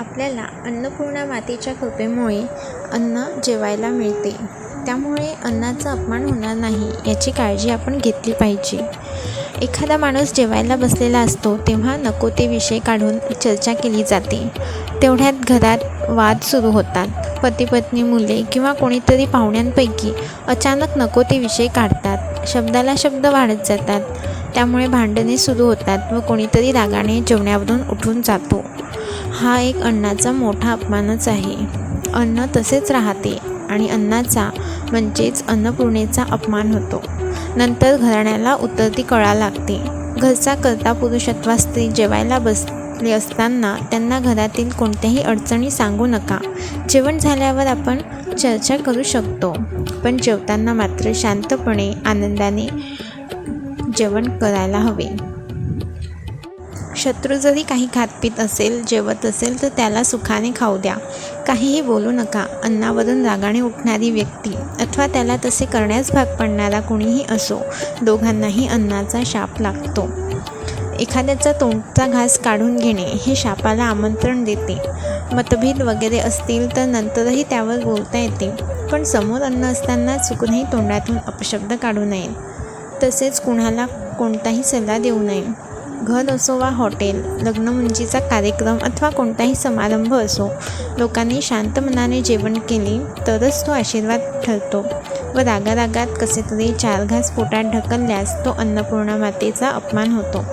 आपल्याला अन्नपूर्णा मातेच्या कृपेमुळे अन्न जेवायला मिळते. त्यामुळे अन्नाचा अपमान होणार नाही याची काळजी आपण घेतली पाहिजे. एखादा माणूस जेवायला बसलेला असतो तेव्हा नको ते विषय काढून चर्चा केली जाते. तेवढ्यात घरात वाद सुरू होतात. पती पत्नी मुले किंवा कोणीतरी पाहुण्यांपैकी अचानक नको ते विषय काढतात. शब्दाला शब्द वाढत जातात. त्यामुळे भांडणे सुरू होतात व कोणीतरी रागाने जेवण्यावरून उठून जातो. हा एक अन्नाचा मोठा अपमानच आहे. अन्न तसेच राहते आणि अन्नाचा म्हणजेच अन्नपूर्णेचा अपमान होतो. नंतर घराण्याला उतरती कळा लागते. घरचा करता पुरुष अथवा स्त्री जेवायला बसले असताना त्यांना घरातील कोणत्याही अडचणी सांगू नका. जेवण झाल्यावर आपण चर्चा करू शकतो. पण जेवताना मात्र शांतपणे आनंदाने जेवण करायला हवे. शत्रू जरी काही खातपीत असेल जेवत असेल तर त्याला सुखाने खाऊ द्या. काहीही बोलू नका. अन्नावरून रागाने उठणारी व्यक्ती अथवा त्याला तसे करण्यास भाग पडणारा कुणीही असो दोघांनाही अन्नाचा शाप लागतो. एखाद्याचा तोंडचा घास काढून घेणे हे शापाला आमंत्रण देते. मतभेद वगैरे असतील तर नंतरही त्यावर बोलता येते. पण समोर अन्न असताना चुकूनही तोंडातून अपशब्द काढू नये. तसेच कुणाला कोणताही सल्ला देऊ नये. घर असो वा हॉटेल लग्न मुंजीचा कार्यक्रम अथवा कोणताही समारंभ असो लोकांनी शांत मनाने जेवण केले तरच तो आशीर्वाद ठरतो. व रागारागात कसे तरी चार घास पोटात ढकलल्यास तो अन्नपूर्णा मातेचा अपमान होतो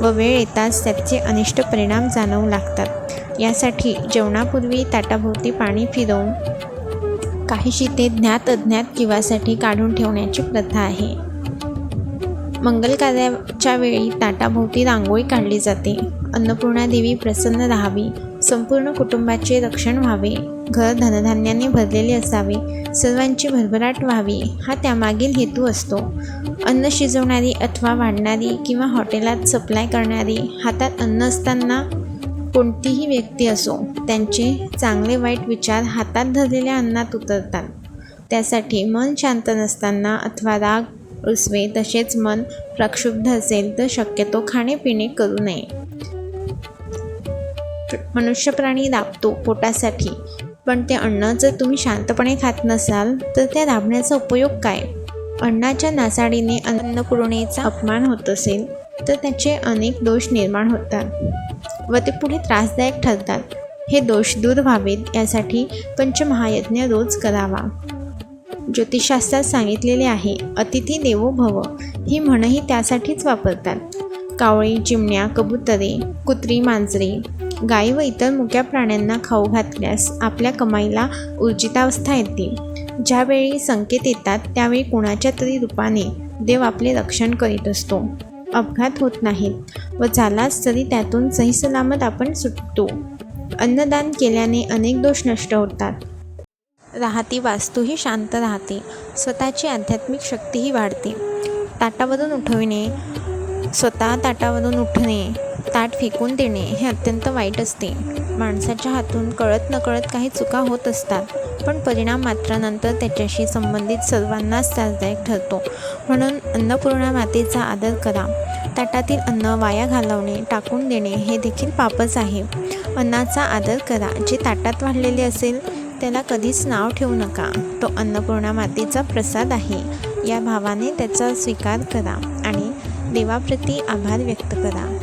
व वेळ येताच त्याचे अनिष्ट परिणाम जाणवू लागतात. यासाठी जेवणापूर्वी ताटाभोवती पाणी फिरवून काहीशी ते ज्ञात अज्ञात किंवासाठी काढून ठेवण्याची प्रथा आहे. मंगल कार्याच्या वेळी ताटाभोवती रांगोळी काढली जाते. अन्नपूर्णा देवी प्रसन्न राहावी. संपूर्ण कुटुंबाचे रक्षण व्हावे. घर धनधान्याने भरलेले असावे. सर्वांची भरभराट व्हावी. हा त्यामागील हेतू असतो. अन्न शिजवणारी अथवा वाढणारी किंवा हॉटेलात सप्लाय करणारी हातात अन्न असताना कोणतीही व्यक्ती असो त्यांचे चांगले वाईट विचार हातात धरलेल्या अन्नात उतरतात. त्यासाठी मन शांत नसताना अथवा राग उसवे तसेच मन प्रक्षुब्ध असेल तर शक्यतो खाणेपिणे करू नये. मनुष्य प्राणी राबतो पोटासाठी पण ते अन्न जर तुम्ही शांतपणे खात नसाल तर त्या राबण्याचा उपयोग काय? अन्नाच्या नासाडीने अन्नपूर्णेचा अपमान होत असेल तर त्याचे अनेक दोष निर्माण होतात व ते पुढे त्रासदायक ठरतात. हे दोष दूर व्हावेत यासाठी पंचमहायज्ञ रोज करावा. ज्योतिषशास्त्रात सांगितलेले आहे अतिथी देवो भव. ही म्हणही त्यासाठीच वापरतात. कावळी चिमण्या कबुतरे कुत्री मांजरे गायी व इतर मुक्या प्राण्यांना खाऊ घातल्यास आपल्या कमाईला ऊर्जितावस्था येते. ज्यावेळी संकेत येतात त्यावेळी कोणाच्या तरी रूपाने देव आपले रक्षण करीत असतो. अपघात होत नाहीत व झालाच तरी त्यातून सहीसलामत आपण सुटतो. अन्नदान केल्याने अनेक दोष नष्ट होतात. राहती वास्तूही शांत राहते. स्वतःची आध्यात्मिक शक्तीही वाढते. ताटावरून उठविणे स्वतः ताटावरून उठणे ताट फेकून देणे हे अत्यंत वाईट असते. माणसाच्या हातून कळत नकळत काही चुका होत असतात पण परिणाम मात्र नंतर त्याच्याशी संबंधित सर्वांनाच त्रासदायक ठरतो. म्हणून अन्नपूर्णा मातेचा आदर करा. ताटातील अन्न वाया घालवणे टाकून देणे हे देखील पापच आहे. अन्नाचा आदर करा. जे ताटात वाढलेले असेल त्याला कधीच नाव ठेवू नका. तो अन्नपूर्णा मातेचा प्रसाद आहे. या भावाने त्याचा स्वीकार करा आणि देवाप्रती आभार व्यक्त करा.